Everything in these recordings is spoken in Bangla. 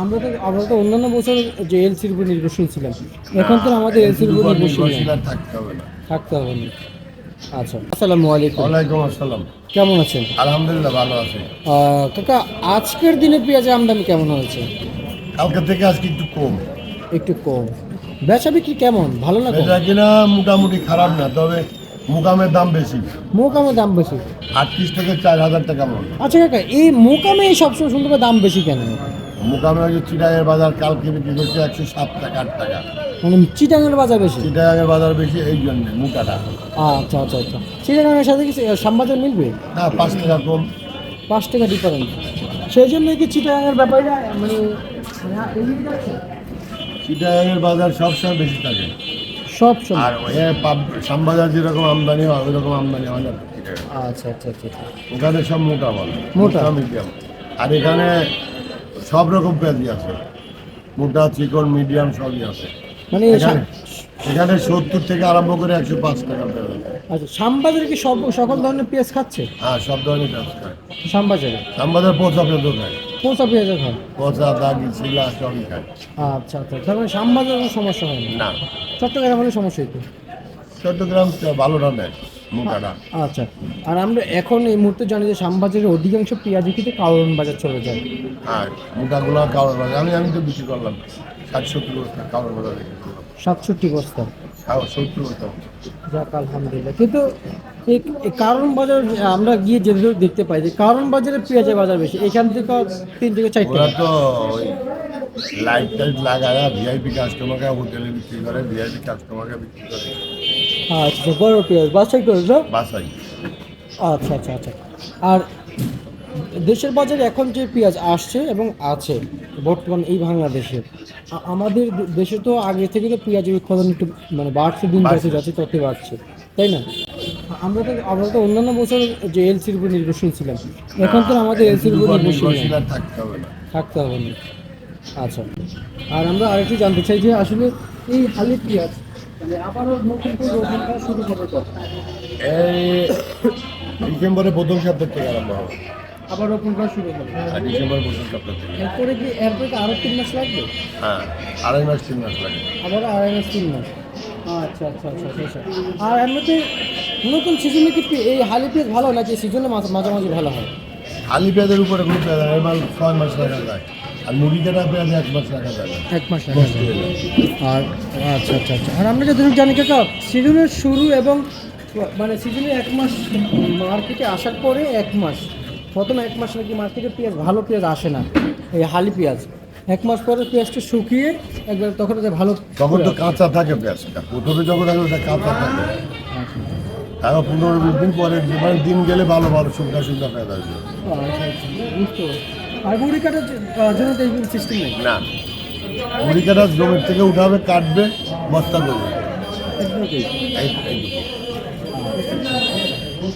আমরা তো আমরা তো অন্যান্য বছর যে এলসির উপর নির্ভরশীল ছিলাম। এখন তো আমাদের এলসির উপর নির্ভরশীল থাকতে হবে না। থাকতে হবে না। আচ্ছা আসসালামু আলাইকুম। ওয়ালাইকুম আসসালাম। কেমন আছেন? আলহামদুলিল্লাহ ভালো আছে। কাকা আজকের দিনে পেঁয়াজের আমদানি কেমন হয়েছে? কালকে থেকে আজকে একটু কম। একটু কম। বেচা বিক্রি কেমন? ভালো না এটা কিনা মোটামুটি খারাপ না তবে মুকামের দাম বেশি। মোকামের দাম বেশি? আটত্রিশ থেকে চার হাজার টাকা মন। আচ্ছা কাকা এই মোকামে সবসময় শুনতে দাম বেশি কেন? মুকামে হচ্ছে চিটাগের বাজার কালকে বিক্রি করছে একশো সাত টাকা আট টাকা। মানে চিটাঙের বাজার বেশি? চিটাগের বাজার বেশি এই জন্য মুকাটা আচ্ছা আচ্ছা আচ্ছা। চিটাঙের সাথে কি শ্যামবাজার মিলবে? না পাঁচ টাকা কম। পাঁচ টাকা ডিফারেন্স সেই জন্য কি চিটাঙের ব্যাপারে মানে এগিয়ে যাচ্ছে? বাজার সবসময় বেশি থাকে। সব সময়? আর ওই শ্যামবাজার যেরকম আমদানি হয় ওই রকম আমদানি হয় না। আচ্ছা আচ্ছা আচ্ছা আচ্ছা। ওখানে সব মোটা বলে মোটা। মিডিয়াম আর এখানে সব রকম পেঁয়াজি আছে। মোটা চিকন মিডিয়াম সবই আছে। মানে এখানে সত্তর থেকে আরম্ভ করে একশো পাঁচ টাকা পেঁয়াজ আচ্ছা শ্যামবাজারে কি সব সকল ধরনের পেঁয়াজ খাচ্ছে? হ্যাঁ সব ধরনের পেঁয়াজ খায়। শ্যামবাজারে? আমাদের পচা পেঁয়াজও খায়। কোনসব পেঁয়াজের খান পচা দাগি শিলা সবই খায়। আচ্ছা আচ্ছা তার মানে শ্যামবাজারে কোনো সমস্যা হয় না? না। চট্টগ্রামে হলে সমস্যা হতো চট্টগ্রাম ভালোটা নেয় মোটাটা আচ্ছা। আর আমরা এখন এই মুহূর্তে জানি যে শ্যামবাজারের অধিকাংশ পেঁয়াজ কিন্তু কারণ বাজার চলে যায়। হ্যাঁ মোটাগুলো কাউর বাজার। আমি আমি তো বিক্রি করলাম। ষাট সত্তর বস্তা কাউর বাজার সাতষট্টি বস্তা? কাউর বস্তা। যাক আলহামদুলিল্লাহ। কিন্তু এই কারণ বাজার আমরা গিয়ে যেগুলো দেখতে পাই যে কারণ বাজারে পেঁয়াজের বাজার বেশি। এখান থেকে তিন থেকে চারটে। ওরা তো লাইট টাইট লাগায় ভিআইপি কাস্টমারকে হোটেলে বিক্রি করে ভিআইপি কাস্টমারকে বিক্রি করে। আচ্ছা বড় পেঁয়াজ বাছাই করে না বাসাই আচ্ছা আচ্ছা আচ্ছা। আর দেশের বাজারে এখন যে পেঁয়াজ আসছে এবং আছে বর্তমান এই বাংলাদেশে আমাদের দেশে তো আগে থেকে তো পেঁয়াজের উৎপাদন একটু মানে বাড়ছে দিন বাড়ছে। যাচ্ছে তত বাড়ছে তাই না? আমরা তো আমরা তো অন্যান্য বছর যে এলসির উপর নির্ভরশীল ছিলাম এখন তো আমাদের এলসির উপর নির্ভরশীল থাকতে হবে না। থাকতে হবে না। আচ্ছা। আর আমরা আরেকটু জানতে চাই যে আসলে এই হালি পেঁয়াজ মানে আবারও নতুন করে শুরু হবে এই ডিসেম্বরের প্রথম সপ্তাহ থেকে আরম্ভ হবে। আবার রোপণ করা শুরু হবে। আর ডিসেম্বরের প্রথম সপ্তাহ থেকে। এরপরে কি এরপরে কি আরও তিন মাস লাগবে? হ্যাঁ আড়াই মাস তিন মাস লাগে আবার আড়াই মাস তিন মাস। আচ্ছা আচ্ছা আচ্ছা আচ্ছা আচ্ছা। আর এমনিতে নতুন সিজনে কি এই হালি পেঁয়াজ ভালো নাকি? সিজনে মাঝামাঝি ভালো হয়? খালি পেঁয়াজের উপরে কোনো পেঁয়াজ হয় ছয় মাস রাখা যায়। আর কাটা পেঁয়াজ এক মাস রাখা যায় এক মাস আর আচ্ছা আচ্ছা আচ্ছা। আর আমরা যতটুকু জানি কাকা সিজনের শুরু এবং মানে সিজনের এক মাস মার্কেটে আসার পরে এক মাস প্রথম এক মাস নাকি মার্কেটে পেঁয়াজ ভালো পেঁয়াজ আসে না এই হালি পেঁয়াজ। এক মাস পরে পেঁয়াজটা শুকিয়ে একবার তখন ওটা ভালো তখন তো কাঁচা থাকে পেঁয়াজটা। প্রথমে যখন থাকে ওটা কাঁচা থাকে। তারপর পনেরো বিশ দিন পরে মানে দিন গেলে ভালো ভালো শুকনা শুকনা পেঁয়াজ আসবে। আচ্ছা আচ্ছা বুঝতে। আর মুড়ি কাটার জন্য তো এই সিস্টেম নেই। না। মুড়ি কাটা জমির থেকে উঠাবে কাটবে বস্তা করবে। এইটুকু।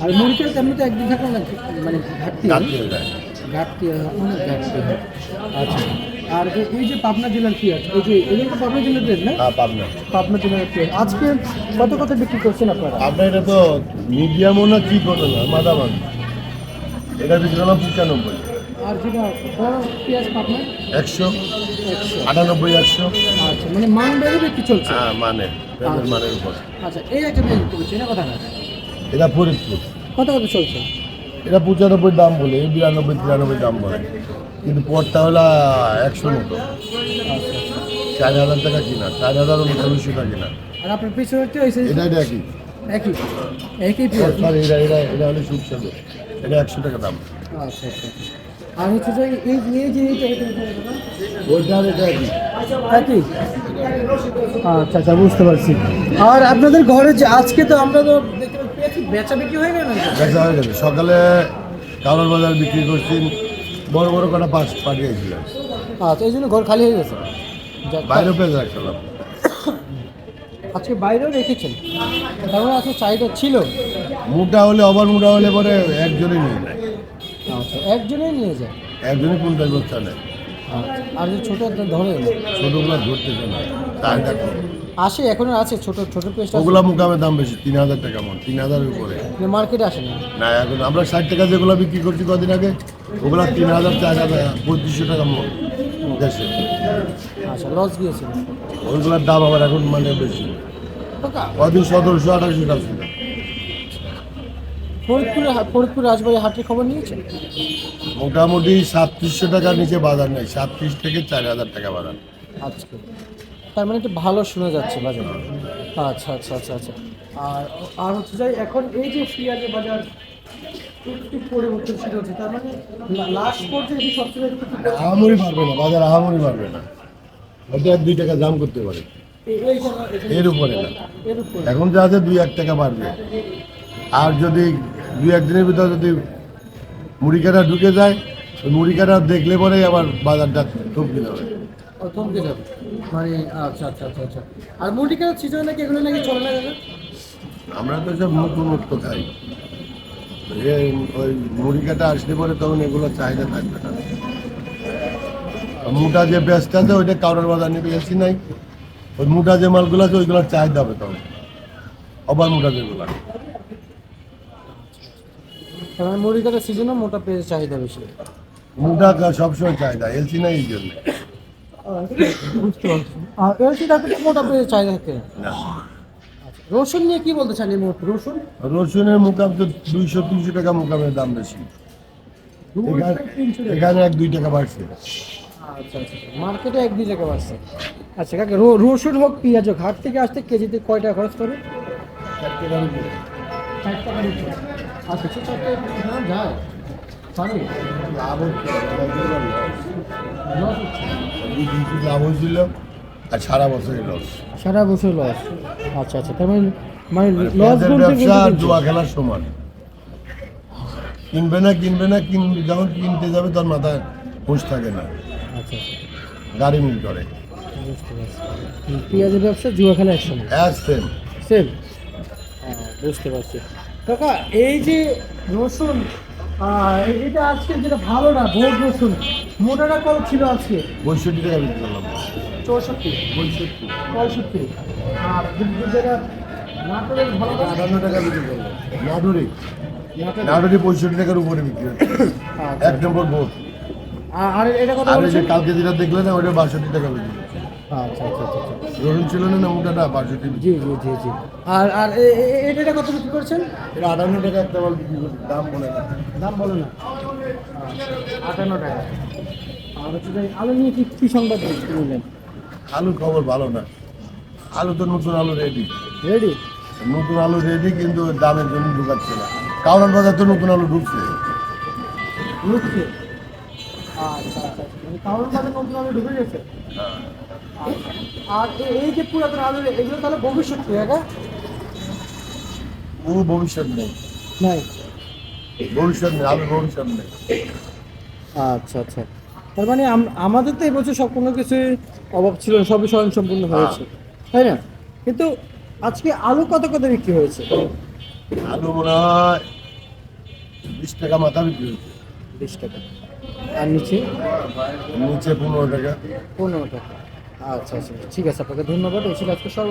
আর মুড়ি কাটা তেমনি তো একদিন থাকল না মানে ঘাটতি ঘাটতি অনেক ঘাটতি হয়। আচ্ছা আর এই যে পাবনা জেলার পেঁয়াজ এই যে এগুলো তো পাবনা জেলার পেঁয়াজ না? হ্যাঁ পাবনা। পাবনা জেলার পেঁয়াজ আজকে কত কত বিক্রি করছেন আপনারা? আপনার এটা তো মিডিয়ামও না কি করো না মাদামাদি এটা বিক্রি করলাম পঁচানব্বই। আর যেটা বড় পেঁয়াজ পাবনা একশো। আটানব্বই একশো। আচ্ছা মানে মান বেড়ে বিক্রি চলছে? হ্যাঁ মানে পেঁয়াজের মানের উপর। আচ্ছা এই একটা পেঁয়াজ করছে না কথা এটা ফরিদপুর। কত কত চলছে? এটা পঁচানব্বই দাম বলে বিরানব্বই তিরানব্বই দাম বলে। কিন্তু পরটা হলো একশো মতো। আচ্ছা। চার হাজার টাকা কিনা চার হাজার উনচল্লিশশো টাকা কিনা। আর আপনার পিছনে এটা এটা একই। একই। একই সরি এটা এটা এটা হলো সুপসাগর এটা একশো টাকা দাম। আচ্ছা আচ্ছা। আর হচ্ছে যে এই এই যে ওইটা একই আচ্ছা আচ্ছা বুঝতে পারছি। আর আপনাদের ঘরে যে আজকে তো আমরা তো দেখতে পেয়েছি বেচা বিক্রি হয়ে গেল নাকি? হয়ে গেছে। সকালে কালোর বাজার বিক্রি করছি বড় বড় কটা পাঁচ পাঠিয়েছিলেন আচ্ছা এই জন্য ঘর খালি হয়ে গেছে। বাইরে পেয়ে রাখছিলাম। আজকে বাইরেও রেখেছেন। তার মানে আজকে চাহিদা ছিল। মোটা হলে আবার মোটা হলে পরে একজনই নেয় আচ্ছা একজনেই নিয়ে যায়? একজনই কুইন্টাল বস্তা নেয় আচ্ছা, আর যে ছোটো ধরে ছোটোগুলো ধরতেছে না। চাহিদা কম আসে এখনও আছে ছোট ছোট পেস্ট ওগুলা মুকামের দাম বেশি তিন হাজার টাকা মন তিন হাজারের উপরে। মার্কেটে আসে না? না এখন আমরা ষাট টাকা যেগুলো বিক্রি করছি কদিন আগে ওগুলা তিন হাজার চার হাজার পঁয়ত্রিশশো টাকা মন দেশে আচ্ছা লস গিয়েছিল ওইগুলোর দাম আবার এখন মানে বেশি। কদিন সতেরোশো আঠারোশো টাকা। ছিল ফরিদপুরে ফরিদপুর রাজবাড়ি হাটের খবর নিয়েছেন মোটামুটি সাতত্রিশশো টাকার নিচে বাজার নেই সাতত্রিশ থেকে চার হাজার টাকা বাজার। আজকে তার মানে একটু ভালো শোনা যাচ্ছে বাজার। আচ্ছা আচ্ছা আচ্ছা আচ্ছা। আর আর হচ্ছে যাই এখন এই যে পেঁয়াজের বাজার একটু পরিবর্তন হচ্ছে তার মানে লাস্ট পর্যায়ে এটি সবচেয়ে একটু আহামরি পারবে না বাজার আহামরি পারবে না। হয়তো এক দুই টাকা দাম করতে পারে। এর উপরে না। এখন যা আছে দুই এক টাকা বাড়বে। আর যদি দুই একদিনের ভিতরে যদি মুড়ি কাটা ঢুকে যায় ওই মুড়ি কাটা দেখলে পরেই আবার বাজারটা যাবে। থমকে যাবে। মানে আচ্ছা আচ্ছা আচ্ছা আচ্ছা। আর মুরগি সিজন নাকি এগুলো নাকি চলে না আমরা তো সব নতুন মুক্ত খাই ওই মুড়ি কাটা আসলে পরে তখন এগুলো চাহিদা থাকবে না। মোটা যে ব্যস্ত আছে ওইটা কাউরের বাজার নিতে গেছি নাই। ওই মোটা যে মালগুলো আছে ওইগুলোর চাহিদা হবে তখন। আবার মোটা যেগুলো তার মুরগি কাটার সিজনে মোটা পেঁয়াজ চাহিদা বেশি। মোটা সবসময় চাহিদা এলসি নাই এই জন্য। বুঝতে পারছি। আর এলসি মোটা চাহিদা থাকে রসুন নিয়ে কি বলতে চান এই মুহূর্তে? রসুন? রসুনের মুকাম তো দুইশো তিনশো টাকা মুকামের দাম বেশি। এখানে- এক দুই টাকা বাড়ছে। আচ্ছা আচ্ছা মার্কেটে এক দুই টাকা বাড়ছে। আচ্ছা কাকে রসুন হোক পেঁয়াজ হোক হাট থেকে আসতে কেজিতে কয় টাকা খরচ করে? ষাট টাকার উপরে আচ্ছা সে চারটে যায় পারে লাভ হচ্ছে লস হচ্ছে। লাভ হয়েছিল আর সারা বছরই লস সারা বছর লস আচ্ছা আচ্ছা তার মানে মানে লস বলতে ব্যবসা আর জুয়া খেলার সমান। কিনবে না কিনবে না কিন যখন কিনতে যাবে তখন মাথায় হুঁশ থাকে না। আচ্ছা আচ্ছা। গাড়ি মিল করে। পেঁয়াজের ব্যবসা জুয়া খেলা একসঙ্গে? সেম সেম বুঝতে পারছি। কাকা এই যে রসুন এটা আজকে যেটা ভালো না ভোট রসুন মোটাটা কত ছিল আজকে? পঁয়ষট্টি টাকা বিক্রি করলাম। চৌষট্টি? পঁয়ষট্টি। পঁয়ষট্টি। আর যেটা নাটোরের ভালো আটান্ন টাকা বিক্রি করলাম। পঁয়ষট্টি টাকার উপরে বিক্রি আচ্ছা। এক নম্বর ভোট আর- এটা এই কালকে যেটা দেখলে না ওটা বাষট্টি টাকা বিক্রি আচ্ছা আচ্ছা আচ্ছা আচ্ছা। রসুন ছিল না না বাষট্টি জি জি জি জি। আর এটা কত বিক্রি করছেন? এটা আটান্ন টাকা একটা মাল বিক্রি করছে দাম বলে না। দাম বলো না। আটান্ন টাকা। আর হচ্ছে আলু নিয়ে কি কী সংবাদ নিলেন আলুর খবর ভালো না। আলু তো নতুন আলু রেডি রেডি নতুন আলু রেডি কিন্তু দামের জন্য ঢুকাচ্ছে না। কাউরান বাজার তো নতুন আলু ঢুকছে। লুকছে আচ্ছা আচ্ছা মানে কারণ বাজার নতুন আলু ঢুকে গেছে? আচ্ছা। আর এই যে পুরাতন আলু এগুলো তাহলে ভবিষ্যৎ কি একা? ভবিষ্যৎ নেই। নাই? ভবিষ্যৎ নেই আলুর ভবিষ্যৎ নেই। আচ্ছা আচ্ছা। তার মানে আমাদের তো এবছর সব কোনো কিছুই অভাব ছিল সবই স্বয়ং সম্পূর্ণ হয়েছে। তাই না? কিন্তু আজকে আলু কত কত বিক্রি হয়েছে? আলু মনে হয় বিশ টাকা মাথা বিক্রি হচ্ছে বিশ টাকা। আর নিচে? নিচে পনেরো টাকা। পনেরো টাকা। আচ্ছা আচ্ছা ঠিক আছে আপনাকে ধন্যবাদ। এই ছিল আজকে সব